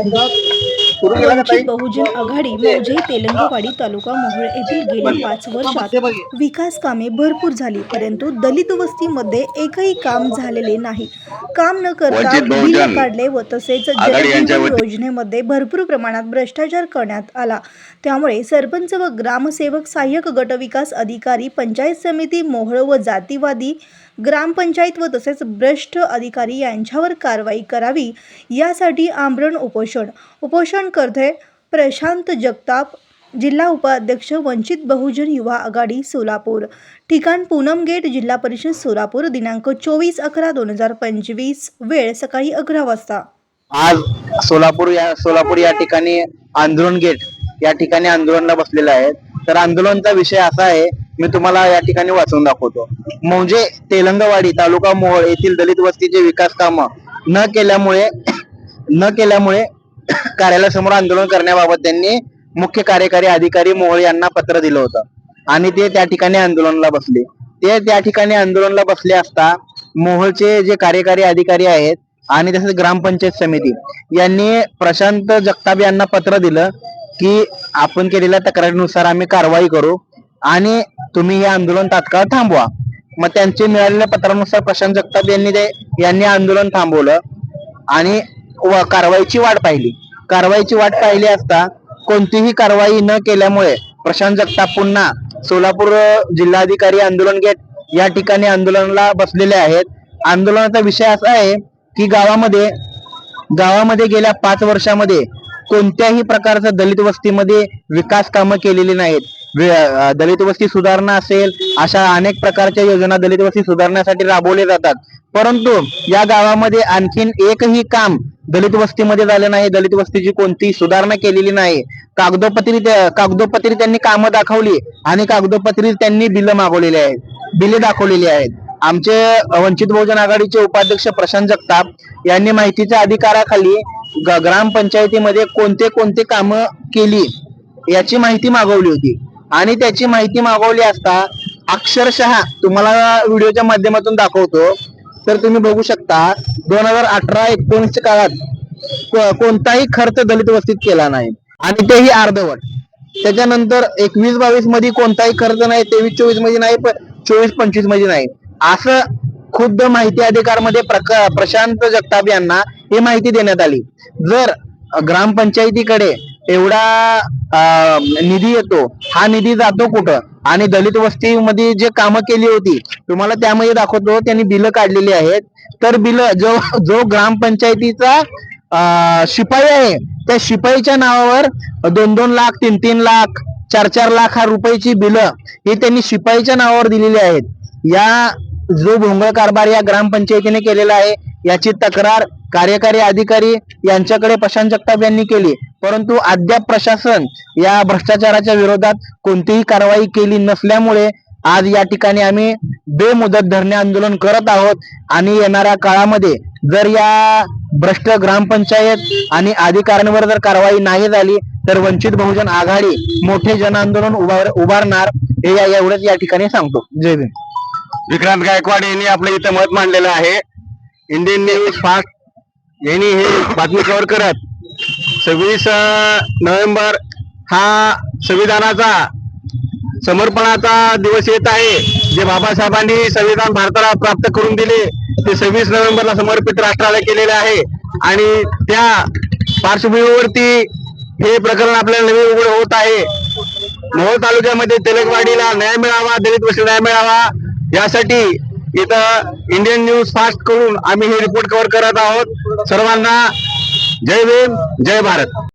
Obrigado. Vanchit Bahujan आघाडी मौजे तेलंगवाडी तालुका मोहोळ येथील गेल्या पाच वर्षात विकास कामे भरपूर झाली परंतु दलित वस्तीमध्ये एकही काम झालेले नाही. काम न करता बिल काढले व तसेच जलजीवन योजनेमध्ये भरपूर प्रमाणात भ्रष्टाचार करण्यात आला. त्यामुळे सरपंच व ग्रामसेवक सहाय्यक गटविकास अधिकारी पंचायत समिती मोहोळ व जातीवादी ग्रामपंचायत व तसेच भ्रष्ट अधिकारी यांच्यावर कारवाई करावी यासाठी आमरण उपोषण उपोषणकर्ते प्रशांत जगताप जिल्हा उपाध्यक्ष वंचित बहुजन युवा आघाडी सोलापूर. ठिकाण पूनम गेट जिल्हा परिषद सोलापूर दिनांक चोवीस अकरा दोन हजार पंचवीस वेळ सकाळी अकरा वाजता. आज सोलापूर या सोलापूर या ठिकाणी आंदोलन गेट या ठिकाणी आंदोलनला बसलेला आहे तर आंदोलनचा विषय असा आहे मी तुम्हाला या ठिकाणी वाचून दाखवतो. म्हणजे तेलंगवाडी तालुका मोहोळ येथील दलित वस्तीचे विकास कामं न केल्यामुळे न केल्यामुळे कार्यालयासमोर आंदोलन करण्याबाबत त्यांनी मुख्य कार्यकारी अधिकारी मोहळे यांना पत्र दिलं होतं. आणि ते त्या ठिकाणी आंदोलनाला बसले. ते त्या ठिकाणी आंदोलनाला बसले असता मोहोळचे जे कार्यकारी अधिकारी आहेत आणि तसेच ग्रामपंचायत समिती यांनी प्रशांत जगताप यांना पत्र दिलं की आपण केलेल्या तक्रारीनुसार आम्ही कारवाई करू आणि तुम्ही हे आंदोलन तात्काळ थांबवा. मग त्यांचे मिळालेल्या पत्रानुसार प्रशांत जगताप यांनी ते यांनी आंदोलन थांबवलं आणि कारवाईची वाट पाहिली. कारवाईची वाट पाहिली असता कोणतीही कारवाई न केल्यामुळे प्रशांत जगताप पुन्हा सोलापूर जिल्हाधिकारी आंदोलन गेट या ठिकाणी आंदोलनाला बसलेले आहेत. आंदोलनाचा विषय असा आहे की गावामध्ये गावामध्ये गेल्या पाच वर्षामध्ये कोणत्याही प्रकारचं दलित वस्तीमध्ये विकास कामं केलेली नाहीत. दलित वस्ती सुधारणा असेल अशा अनेक प्रकारच्या योजना दलित वस्ती सुधारण्यासाठी राबवले जातात. परंतु या गावामध्ये आणखीन एकही काम दलित वस्तीमध्ये झालं नाही. दलित वस्तीची कोणतीही सुधारणा केलेली नाही. कागदोपत्री कागदोपत्री त्यांनी कामं दाखवली आणि कागदोपत्री त्यांनी बिलं मागवलेली आहेत. बिले दाखवलेली आहेत. आमचे वंचित बहुजन आघाडीचे उपाध्यक्ष प्रशांत जगताप यांनी माहितीच्या अधिकाराखाली ग्रामपंचायतीमध्ये कोणते कोणते कामं केली याची माहिती मागवली होती. आणि त्याची माहिती मागवली असता अक्षरशः तुम्हाला व्हिडिओच्या माध्यमातून दाखवतो. तर तुम्ही बघू शकता दोन हजार अठरा एकोणीसच्या काळात कोणताही खर्च दलित वस्तीत केला नाही. आणि तेही अर्धवट. त्याच्यानंतर एकवीस बावीसमध्ये कोणताही खर्च नाही तेवीस चोवीसमध्ये नाही चोवीस पंचवीसमध्ये नाही. असं खुद्द माहिती अधिकारमध्ये प्रशांत जगताप यांना ही माहिती देण्यात आली. जर ग्रामपंचायतीकडे एवढा अं, निधी येतो हा निधी जातो कुठं? आणि दलित वस्तीमध्ये जे कामं केली होती तुम्हाला त्यामध्ये दाखवतो त्यांनी बिलं काढलेली आहेत. तर बिलं जो जो ग्रामपंचायतीचा शिपाई आहे त्या शिपाईच्या नावावर दोन दोन लाख तीन तीन लाख चार चार लाख हा रुपयाची बिलं ही त्यांनी शिपाईच्या नावावर दिलेली आहेत. या जो भोंगळ कारभार या ग्रामपंचायतीने केलेला आहे याची तक्रार कार्यकारी अधिकारी यांच्याकडे प्रशांत जगताप यांनी केली. परंतु अद्याप प्रशासन या भ्रष्टाचाराच्या विरोधात कोणतीही कारवाई केली नसल्यामुळे आज या ठिकाणी आम्ही बेमुदत धरणे आंदोलन करत आहोत आणि येणाऱ्या काळामध्ये जर या भ्रष्ट ग्रामपंचायत आणि अधिकाऱ्यांवर जर कारवाई नाही झाली तर वंचित बहुजन आघाडी मोठे जन आंदोलन उभार उभारणार हे या एवढंच या ठिकाणी सांगतो. जय भीम. विक्रांत गायकवाड यांनी आपलं इथं मत मांडलेलं आहे. इंडियन न्यूज फास्ट यांनी हे बातमी कव्हर करत सव्वीस नोव्हेंबर हा संविधानाचा समर्पणाचा दिवस येत आहे. जे बाबासाहेबांनी संविधान भारताला प्राप्त करून दिले ते सव्वीस नोव्हेंबरला समर्पित राष्ट्राला केलेले आहे. आणि त्या पार्श्वभूमीवरती हे प्रकरण आपल्याला नवीन उघड होत आहे. मोहोळ तालुक्यामध्ये तेलगवाडीला न्याय मिळावा दलित वस्ती न्याय मिळावा यासाठी इथं इंडियन न्यूज फास्ट करून आम्ही हे रिपोर्ट कव्हर करत आहोत. सर्वांना जय भीम जय भारत.